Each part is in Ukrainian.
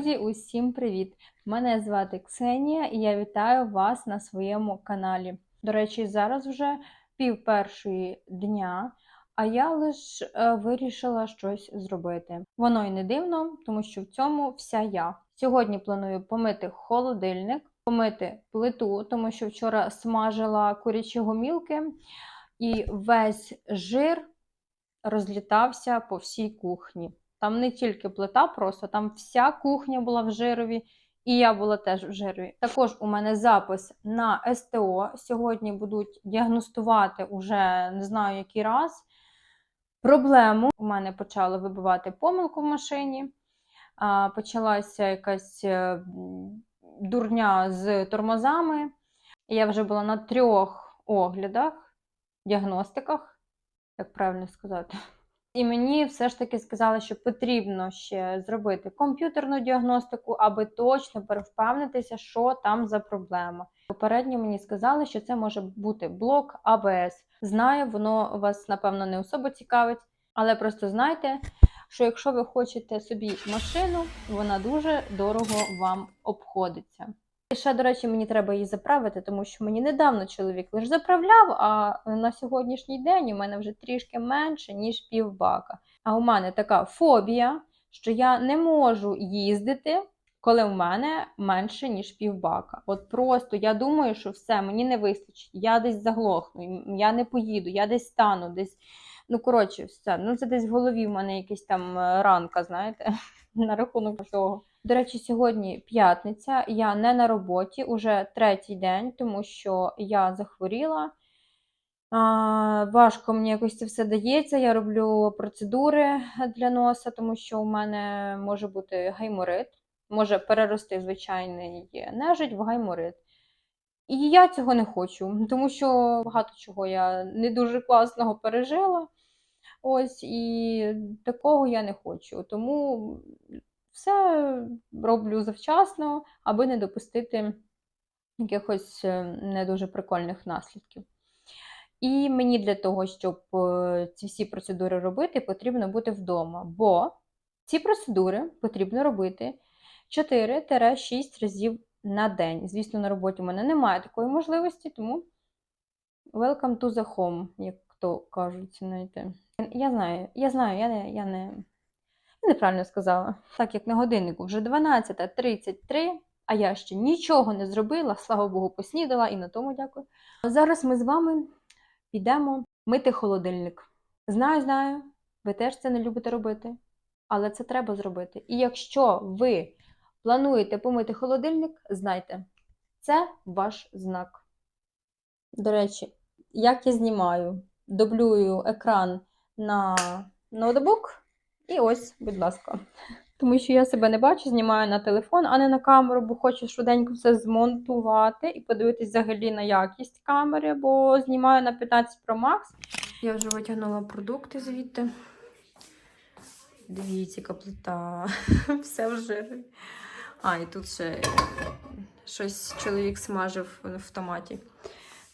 Друзі, усім привіт! Мене звати Ксенія і я вітаю вас на своєму каналі. До речі, зараз вже пів першої дня, а я лише вирішила щось зробити. Воно й не дивно, тому що в цьому вся я. Сьогодні планую помити холодильник, помити плиту, тому що вчора смажила курячі гомілки, і весь жир розлітався по всій кухні. Там не тільки плита, просто там вся кухня була в жирові, і я була теж в жирові. Також у мене запис на СТО. Сьогодні будуть діагностувати уже не знаю який раз. Проблему у мене почали вибивати помилку в машині. Почалася якась е, дурня з тормозами. Я вже була на трьох оглядах, діагностиках, як правильно сказати. І мені все ж таки сказали, що потрібно ще зробити комп'ютерну діагностику, аби точно перевпевнитися, що там за проблема. Попередньо мені сказали, що це може бути блок АБС. Знаю, воно вас, напевно, не особо цікавить, але просто знайте, що якщо ви хочете собі машину, вона дуже дорого вам обходиться. І ще, до речі, мені треба її заправити, тому що мені недавно чоловік лише заправляв, а на сьогоднішній день у мене вже трішки менше, ніж півбака. А у мене така фобія, що я не можу їздити, коли в мене менше, ніж півбака. От просто я думаю, що все, мені не вистачить, я десь заглохну, я не поїду, я десь стану, десь. Ну, коротше, все. Ну, це десь в голові в мене якась там е, ранка, знаєте, на рахунок цього. До речі, сьогодні п'ятниця, я не на роботі уже третій день, тому що я захворіла. А, важко мені якось це все дається. Я роблю процедури для носа, тому що у мене може бути гайморит, може перерости звичайний нежить в гайморит. І я цього не хочу, тому що багато чого я не дуже класного пережила. Ось, і такого я не хочу. Тому все роблю завчасно, аби не допустити якихось е, не дуже прикольних наслідків. І мені для того, щоб е, ці всі процедури робити, потрібно бути вдома, бо ці процедури потрібно робити 4-6 разів на день. Звісно, на роботі у мене немає такої можливості, тому welcome to the home, як то кажуть, знаєте. Я знаю, я знаю, я не, я не, неправильно сказала. Так як на годиннику вже 12.33, а я ще нічого не зробила, слава Богу, поснідала і на тому дякую. Зараз ми з вами підемо мити холодильник. Знаю, знаю, ви теж це не любите робити, але це треба зробити. І якщо ви плануєте помити холодильник, знайте, це ваш знак. До речі, як я знімаю, дублюю екран на ноутбук, і ось, будь ласка. Тому що я себе не бачу, знімаю на телефон, а не на камеру, бо хочу швиденько все змонтувати і подивитись взагалі на якість камери, бо знімаю на 15 Pro Max. Я вже витягнула продукти звідти. Дивіться, яка плита. Все в жирі. А, і тут ще щось чоловік смажив в автоматі.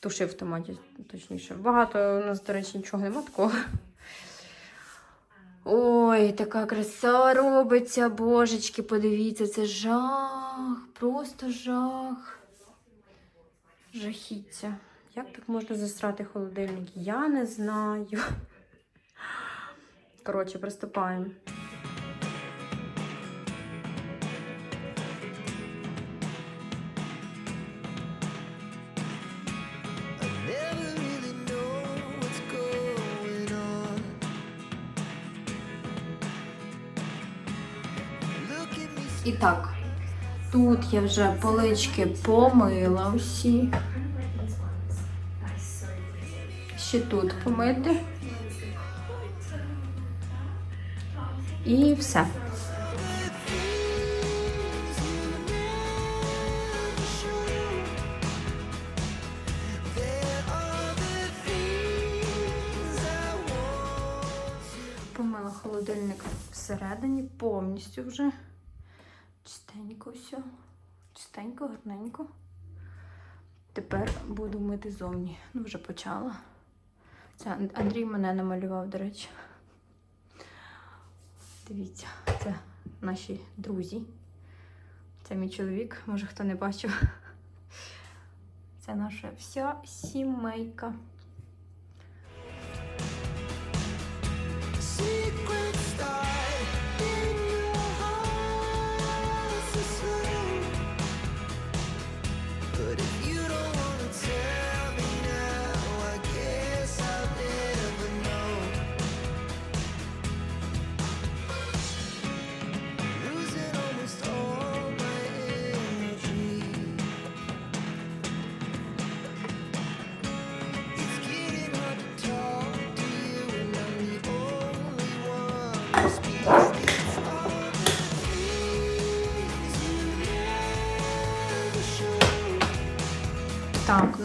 Тушив в томаті, точніше. Багато у нас, до речі, нічого нема такого. Ой, така краса робиться, божечки, подивіться, це жах, просто жах. Жахіття. Як так можна засрати холодильник? Я не знаю. Коротше, приступаємо. Так, тут я вже полички помила всі. Ще тут помити. І все. Помила холодильник всередині, повністю вже. Чистенько все. Чистенько, гарненько. Тепер буду мити зовні. Ну, вже почала. Це Андрій мене намалював, до речі. Дивіться, це наші друзі. Це мій чоловік, може хто не бачив. Це наша вся сімейка.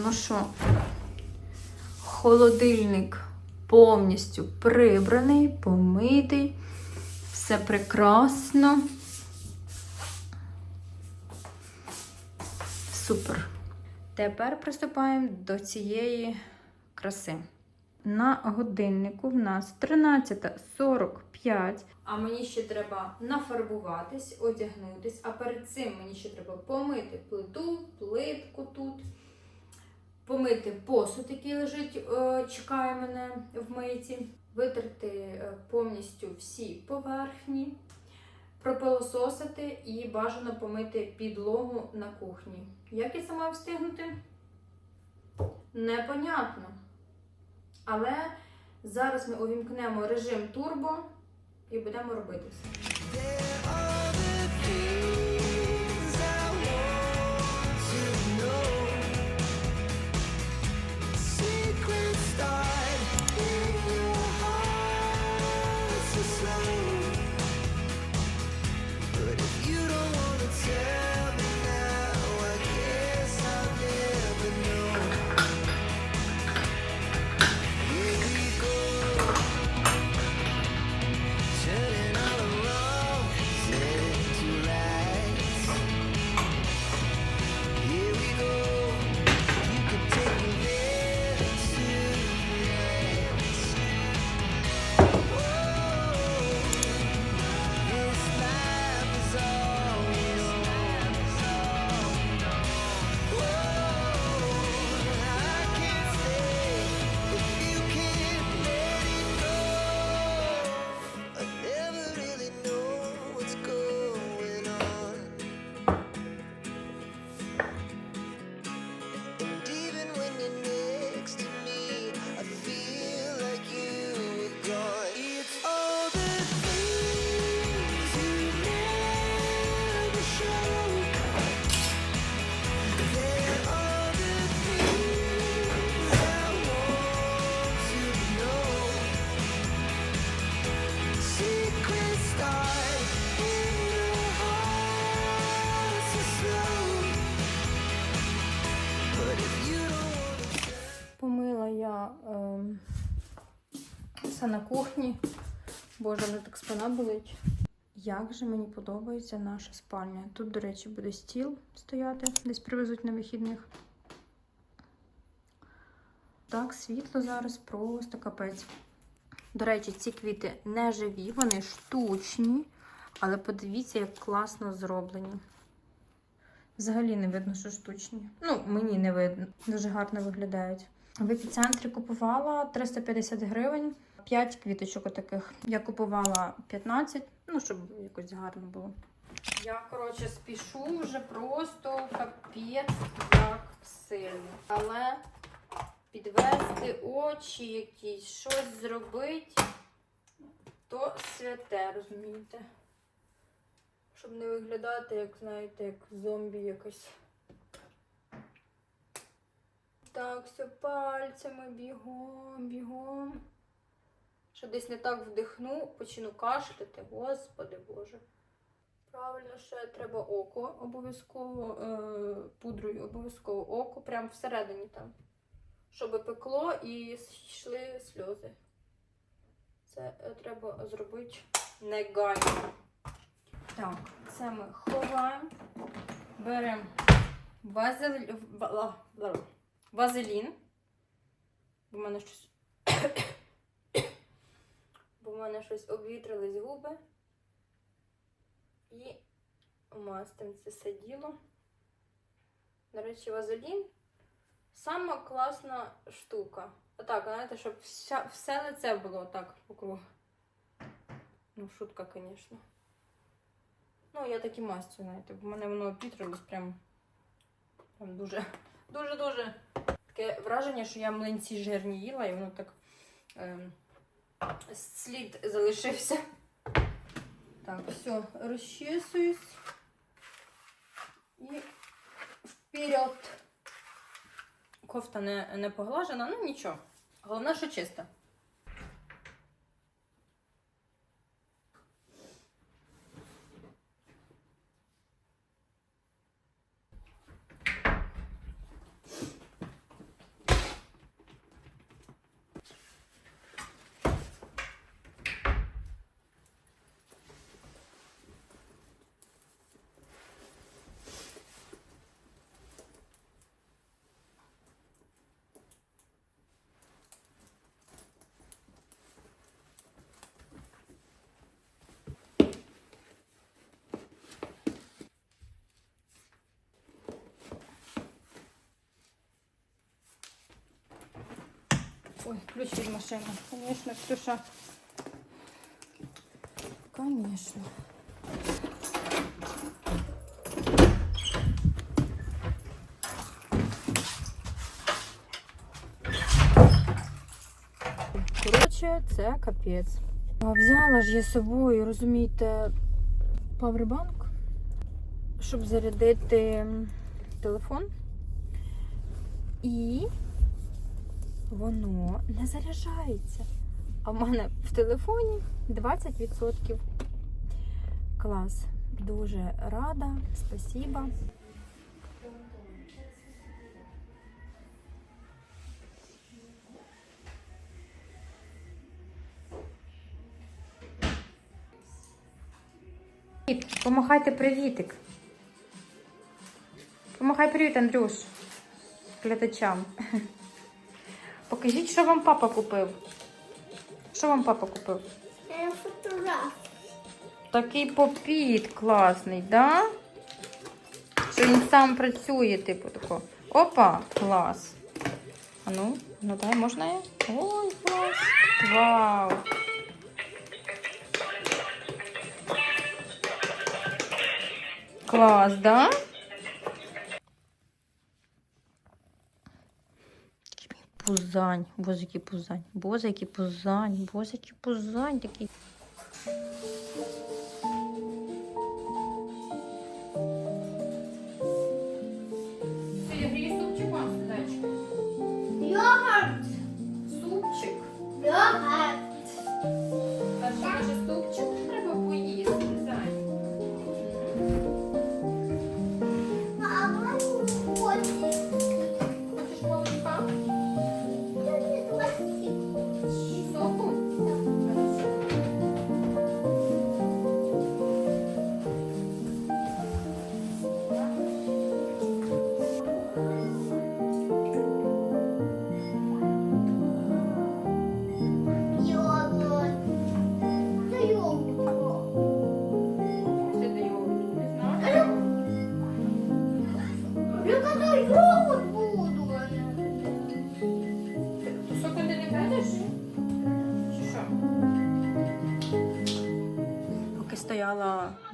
Ну що, холодильник повністю прибраний, помитий, все прекрасно. Супер. Тепер приступаємо до цієї краси. На годиннику в нас 13.45. А мені ще треба нафарбуватись, одягнутись. А перед цим мені ще треба помити плиту, плитку тут, помити посуд, який лежить, е, чекає мене в мийці, витерти е, повністю всі поверхні, пропилососити і бажано помити підлогу на кухні. Як я маю встигнути? Непонятно. Але зараз ми увімкнемо режим турбо і будемо робити все. Кухні. Боже, мене так спина болить. Як же мені подобається наша спальня. Тут, до речі, буде стіл стояти, десь привезуть на вихідних. Так, світло зараз просто капець. До речі, ці квіти не живі, вони штучні, але подивіться, як класно зроблені. Взагалі не видно, що штучні. Ну, мені не видно. Дуже гарно виглядають. В епіцентрі купувала 350 гривень, 5 квіточок таких. Я купувала 15, ну, щоб якось гарно було. Я, коротше, спішу вже просто капець як сильно. Але підвести очі якісь, щось зробити, то святе, розумієте? Щоб не виглядати, як, знаєте, як зомбі якось. Так, все пальцями бігом, бігом. Що десь не так вдихну, почну кашляти, господи Боже. Правильно, ще треба око обов'язково, е, пудрою обов'язково око, прямо всередині там. Щоб пекло і йшли сльози. Це е, треба зробити негайно. Так, це ми ховаємо. Беремо вазелін. В мене щось. Бо в мене щось обвітрились губи. І мастим це все діло. До речі, вазелін сама класна штука. Отак, знаєте, щоб вся, все лице було так по кругу. Ну, шутка, звісно. Ну, я так і мастю, знаєте, в мене воно підрилось прям, прям дуже, дуже-дуже. Таке враження, що я млинці жирні їла, і воно так ем, слід залишився. Так, все, розчісуюсь. І вперед. Кофта не, не поглажена, ну нічого. Головне, що чиста. Ой, ключ від машини. Конечно, Ксюша. Конечно. Коротше, це капець. Взяла ж я з собою, розумієте, павербанк, щоб зарядити телефон. І воно не заряджається. А в мене в телефоні 20%. Клас. Дуже рада. Спасіба. Помахайте привітик. Помахай привіт, Андрюш. Глядачам. Покажіть, що вам папа купив. Що вам папа купив? Фотограф. Такий попіт класний, да? Що він сам працює, типу тако. Опа, клас. А ну, ну дай, можна я? Ой, клас. Вау. Клас, да? Пузань, боже, який пузань, боже, який пузань, боже, який пузань такий.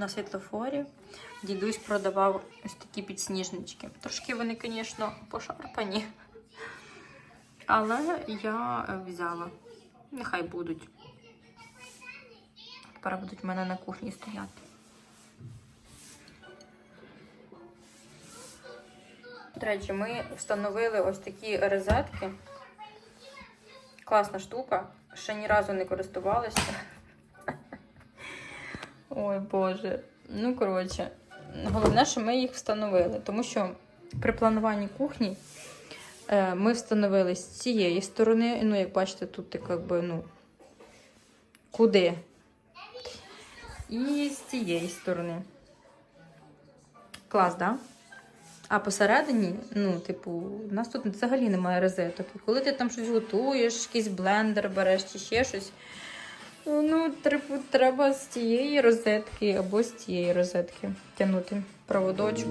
Світлофорі, дідусь продавав ось такі підсніжнички. Трошки вони, звісно, пошарпані. Але я взяла. Нехай будуть. Тепер будуть в мене на кухні стояти. До речі, ми встановили ось такі розетки. Класна штука. Ще ні разу не користувалася. Ой, Боже. Ну, коротше, головне, що ми їх встановили, тому що при плануванні кухні е, ми встановили з цієї сторони. Ну, як бачите, тут так, якби, ну, куди? І з цієї сторони. Клас? Да? А посередині, ну, типу, у нас тут взагалі немає розеток. І коли ти там щось готуєш, якийсь блендер береш чи ще щось, Ну, треба, з цієї розетки або з цієї розетки тягнути проводочок.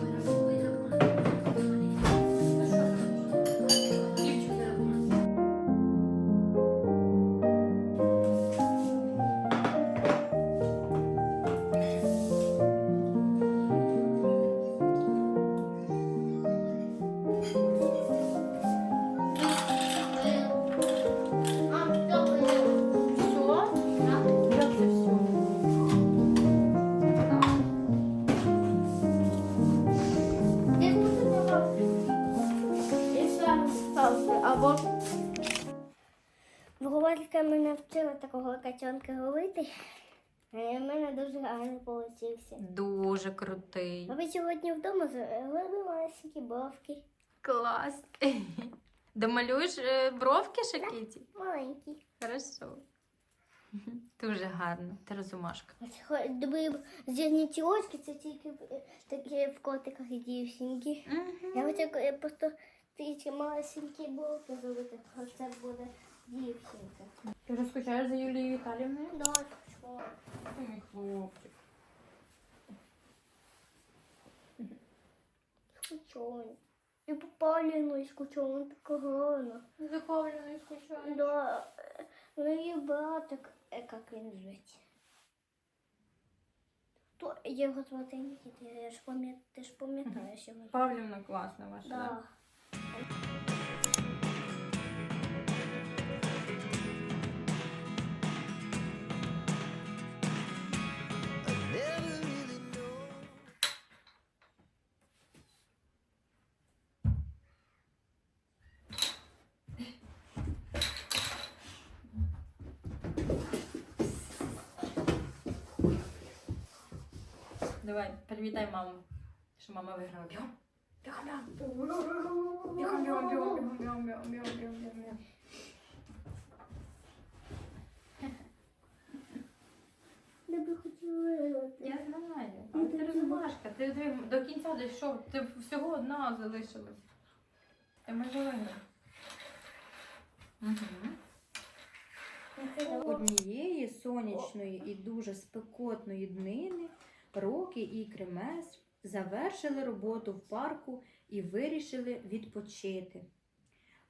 Або Вихователька мене вчила такого качанка робити. В мене дуже гарно вийшло. Дуже крутий. А ви сьогодні вдома зробили малесенькі бровки. Клас. Домалюєш е, бровки Шакіті? Маленькі. Хорошо. Дуже гарно. Ти розумашка. Думаю, зірні очки це тільки такі в котиках і дівчинки. Я хочу е, просто трішки малесенькі бровки зробити, то це буде дівчинка. Ти вже скучаєш за Юлією Віталіївною? Да, що? Мій хлопчик. Скучаю. І по Павліну скучаю, вона така гарна. За Павліною скучаєш? Да, ну її братик, е, як він зветься. То його звати Нікіта, я ж пам'ят, ти ж пам'ятаєш його. Павлівна класна ваша, Да. Давай, привітай маму, що мама виграла. Бігом. Я би хотіла. Я знаю. Ну, але ти розважка. Ти, ти до кінця дійшов. Ти всього одна залишилась. Ти ну, Однієї сонячної і дуже спекотної днини Рокі і Кремес завершили роботу в парку і вирішили відпочити.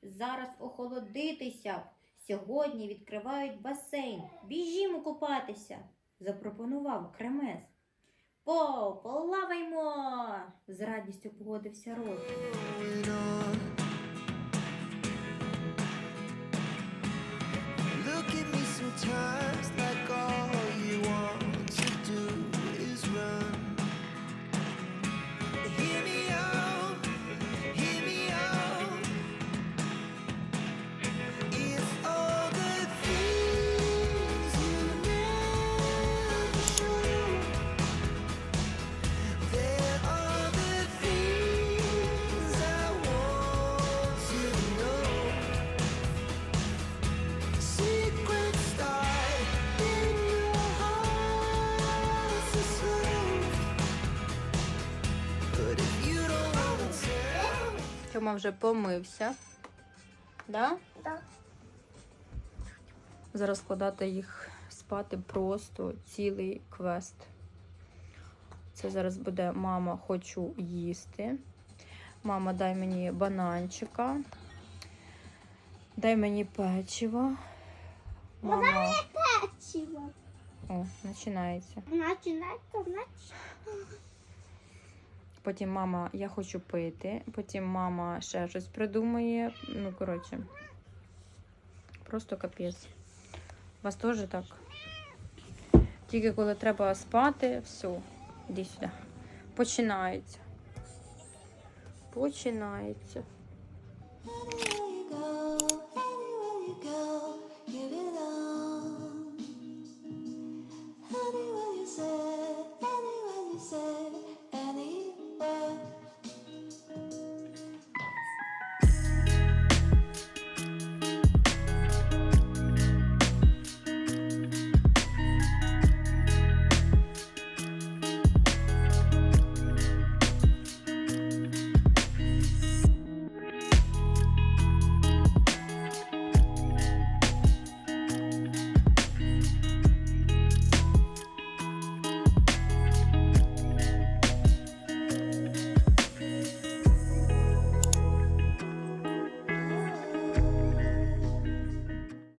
Зараз охолодитися. Сьогодні відкривають басейн. Біжімо купатися, запропонував Кремес. По, плаваймо! з радістю погодився Рокі. Tell. Вже помився. Да? Так. Зараз складати їх спати просто цілий квест. Це зараз буде мама хочу їсти. Мама, дай мені бананчика. Дай мені печиво. Мама. Чого? О, починається. Начинайте, значить. Потім мама, я хочу пити, потім мама ще щось придумує. Ну, коротше, просто капець. У вас теж так. Тільки коли треба спати, все, іди сюди. Починається. Починається. say